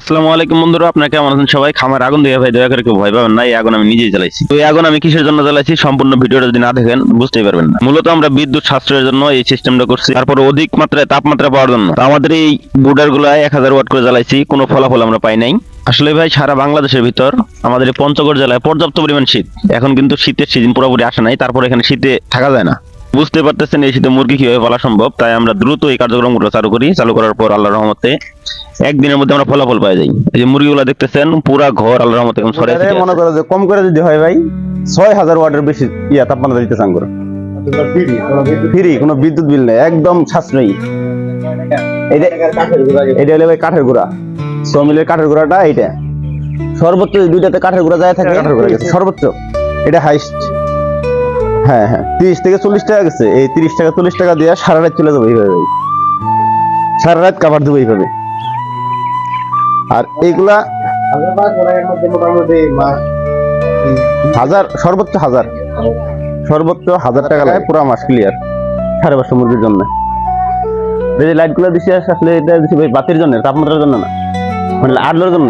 আসসালামু আলাইকুম বন্ধুরা, আপনারা কেমন আছেন সবাই? খামার আগুন দিয়ে ভাই, দয়া করে কেউ ভয় পাবেন না, এই আগুন আমি নিজেই জ্বালাইছি। তো এই আগুন আমি কিসের জন্য জ্বালাইছি? সম্পূর্ণ ভিডিওটা যদি না দেখেন, বুঝতেই পারবেন না। মূলত আমরা বিদ্যুৎ সাশ্রয়ের জন্য এই সিস্টেমটা করছি। তারপর অধিক মাত্রায় তাপমাত্রা পাওয়ার জন্য। তো আমাদের এই বুডার গুলায় এক হাজার ওয়াট করে জ্বালাইছি, কোনো ফলাফল আমরা পাই নাই। আসলে ভাই, সারা বাংলাদেশের ভিতর আমাদের পঞ্চগড় জেলায় পর্যাপ্ত পরিমাণ শীত। এখন কিন্তু শীতের সিজন পুরোপুরি আসে নাই, তারপর এখানে শীতে থাকা যায় না। বুঝতে পারতেছেন এই শীতে মুরগি কীভাবে পালা সম্ভব? তাই আমরা দ্রুত এই কার্যক্রমগুলো চালু করি চালু করার পর আল্লাহর রহমতে একদিনের মধ্যে আমরা ফলাফল পাই যাই। এই যে মুরগিগুলো দেখতেছেন পুরা ঘর আল্লাহর রহমতে এখন সরে এবারে মনে করো যে কম করে যদি হয় ভাই ছয় হাজার ওয়াটের বেশি ইয়া তাপমাত্রা দিতে চান করে। ফ্রি কোনো বিদ্যুৎ বিল নেই একদম সাশ্রয়ী। এটা এটা হলো ভাই কাঠের গুঁড়া। ছ মিলের কাঠের গুঁড়াটা এইটা। সর্বোচ্চ দুইটাতে কাঠের গুঁড়া যায় থাকে কাঠের গুঁড়া সর্বোচ্চ। এটা হাইস্ট হ্যাঁ হ্যাঁ। তিরিশ থেকে চল্লিশ টাকা গেছে। এই তিরিশ টাকা, চল্লিশ টাকা দিয়ে সারা রাত চলে যাবে এইভাবে। সারা রাত কাভার দেবো এইভাবে। আর এইগুলা হাজার, সর্বোচ্চ হাজার। সর্বোচ্চ হাজার টাকা লাগে পুরো মাস ক্লিয়ার সাড়ে পাঁচশো মুরগির জন্য। এই যে লাইটগুলো দিছি আসলে এটা দিছি ভাই বাতির জন্য, তাপমাত্রার জন্য না। মানে আলোর জন্য।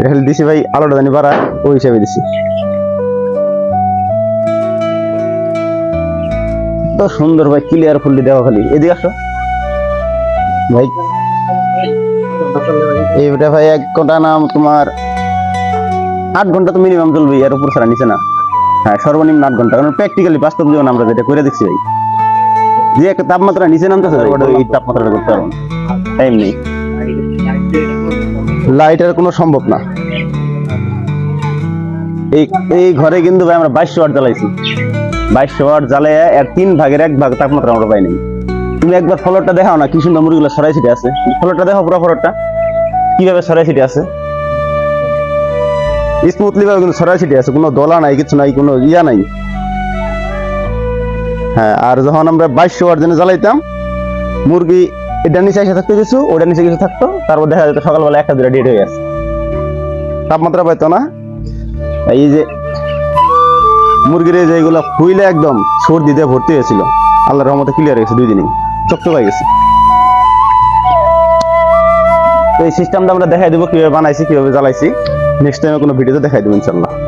এটা দিছি ভাই, আলোটা জানি বাড়া ওই হিসাবে দিছি। সুন্দর ভাই ক্লিয়ার ফুললি দেওয়া খালি। এদিকে আসো। ভাই এইটা ভাই এক ঘণ্টা নাম তোমার আট ঘণ্টা তো মিনিমাম চলবে এর উপর ছাড়া নিচে না। হ্যাঁ সর্বনিম্ন আট ঘণ্টা কারণ প্র্যাকটিক্যালি বাস্তব জীবন আমরা যেটা করে দেখছি ভাই। যে একটা তাপমাত্রা নিচে নামতেছে ওটা এই তাপমাত্রাটা করতে পারব টাইম নেই লাইটের কোনো সম্ভব না। এই এই ঘরে কিন্তু ভাই আমরা বাইশশো ওয়াট জ্বালাইছি। বাইশশো ওয়াট জ্বালাই এর তিন ভাগের এক ভাগ তাপমাত্রা আমরা পাই নাই। তুমি একবার ফলরটা দেখাও না, কি সুন্দর মুরগিগুলো সরাই ছিটে আছে। ফলরটা দেখো পুরো ফলরটা। কীভাবে সরাই ছিটে আছে? স্মুথলি ভাবে কিন্তু সরাই ছিটে আছে, কোনো দলা নাই, কিছু নাই, কোনো ইয়া নাই। হ্যাঁ আর যখন আমরা বাইশশো ওয়াট জন্য জ্বালাইতাম, মুরগি এটা নিচে এসে থাকতে কিছু ওটা নিচে কিছু থাকতো, তারপর দেখা যেত সকালবেলা একটা দুটা ডেট হয়ে গেছে। তাপমাত্রা পাইতো না। এই যে মুরগির যেগুলো ফুইলে একদম সর্দি দিয়ে ভর্তি হয়েছিল। আল্লাহর রহমতে ক্লিয়ার হয়েছে দুই দিনই। চকচক হয়ে গেছে। এই সিস্টেমটা আমরা দেখাই দেবো, কীভাবে বানাইছি, কীভাবে জ্বালাইছি। নেক্সট টাইমে কোনো ভিডিওতে দেখাই দেবো, ইনশাল্লাহ।